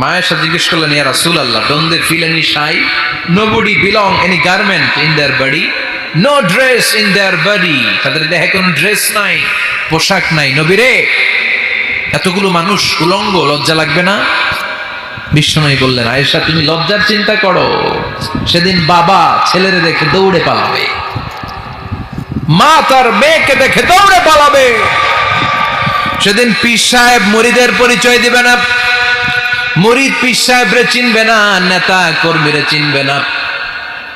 মায়ের সাথে জিজ্ঞেস করলেন, ইয়া রাসূল আল্লাহ don't they feel any shy? Nobody belong any garment in their body no dress in their body তাদের দেহে কোনো ড্রেস নাই, পোশাক নাই। নবীরে, এতগুলো মানুষ উলঙ্গ, লজ্জা লাগবে না? বিষ্ণুময়ী বললেন, আয়েশা, তুমি লজ্জার চিন্তা করো। সেদিন বাবা ছেলেরে দেখে দৌড়ে পালাবে। মা তার মেয়েকে দেখে দৌড়ে পালাবে। সেদিন পীর সাহেব মুরিদের পরিচয় দিবে না মুরিদ পীর সাহেবরে চিনবে না, নেতা কর্মীরে চিনবে না,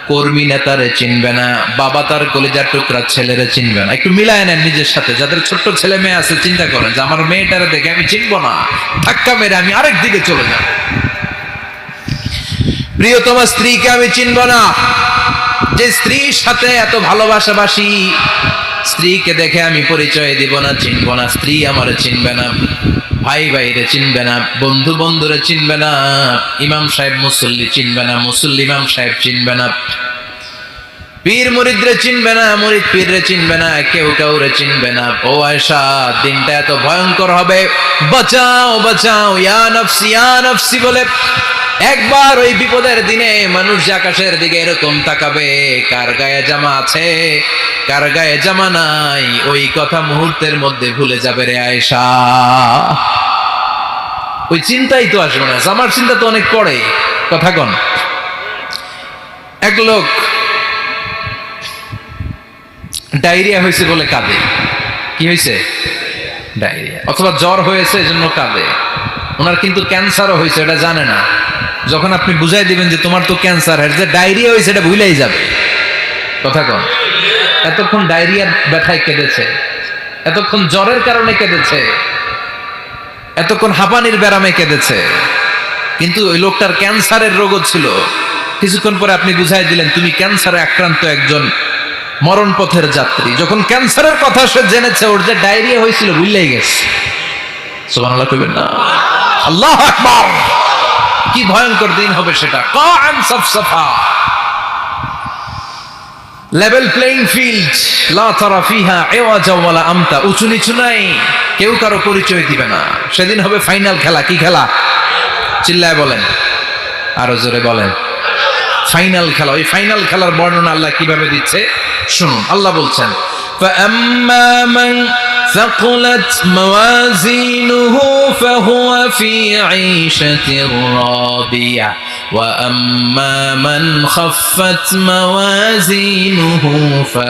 কর্মী নেতারে চিনবে না, বাবা তার কলিজার টুকরা ছেলেরে চিনবে না। একটু মিলায় নেন নিজের সাথে, যাদের ছোট্ট ছেলে মেয়ে আছে, চিন্তা করেন যে আমার মেয়েটারে দেখে আমি চিনবো না। ধাক্কা মেরে আমি আরেক দিকে চলে যাব। প্রিয়তমা স্ত্রীকে আমি চিনব না। যে স্ত্রীর সাথে এত ভালোবাসাবাসি স্ত্রীকে দেখে আমি পরিচয় দিব না, চিনব না। স্ত্রী আমার চিনবে না, ভাই ভাইরে চিনবে না, বন্ধু বন্ধুরে চিনবে না, ইমাম সাহেব মুসল্লি চিনবে না, মুসল্লি ইমাম সাহেব চিনবে না। পীর মুরিদরে চিনবে না, মুরিদ পীররে চিনবে না, কেউ কাউরে চিনবে না। ও আয়সা দিনটা এত ভয়ঙ্কর হবে। বাঁচাও বাঁচাও, ইয়া নফসি ইয়া নফসি বলে একবার ওই বিপদের দিনে মানুষ আকাশের দিকে এরকম তাকাবে, কার গায়ে জামা আছে, কার গায়ে জামা নাই, ওই কথা মুহূর্তের মধ্যে ভুলে যাবে রে আয়েশা। ওই চিন্তাই তো আসবে না জামার চিন্তা তো অনেক পড়ে কথা কন। এক লোক ডায়রিয়া হয়েছে বলে কাঁদে। কি হয়েছে? ডায়রিয়া। অথবা জ্বর হয়েছে এজন্য কাঁদে। ওনার কিন্তু ক্যান্সারও হয়েছে, এটা জানে না। যখন আপনি বুঝাই দিবেন যে তোমার তো ক্যান্সার হয়েছে ডায়রিয়া হয়েছে এটা ভুলেই যাবে। কথা কন। এতক্ষণ ডায়রিয়ার ব্যথায় কেঁদেছে। এতক্ষণ জ্বরের কারণে কেঁদেছে। এতক্ষণ হাঁপানির ব্যারামে কেঁদেছে। কিন্তু ওই লোকটার ক্যান্সারের রোগও ছিল। কিছুক্ষণ পরে আপনি বুঝাই দিলেন, তুমি ক্যান্সারে আক্রান্ত একজন মরণ পথের যাত্রী। যখন ক্যান্সারের কথা সে জেনেছে, ওর যে ডায়রিয়া হয়েছিল ভুললেই গেছে। সুবহানাল্লাহ কইবেন না। আল্লাহ আকবার! কি ভয়ঙ্কর দিন হবে সেটা কান সাফসাফা লেভেল প্লেইং ফিল্ড লা তারা ফিহা এওয়াজা ওয়ালা আমতা উঁচু নিচু নাই কেউ কারো পরিচয় দিবে না সেদিন হবে ফাইনাল খেলা কি খেলা চিল্লায় বলেন আরো জোরে বলেন ফাইনাল খেলা ওই ফাইনাল খেলার বর্ণনা আল্লাহ কিভাবে দিচ্ছে শুনুন আল্লাহ বলছেন فأما من ثقلت موازينه فهو في عيشة راضية وأما من خفت موازينه ف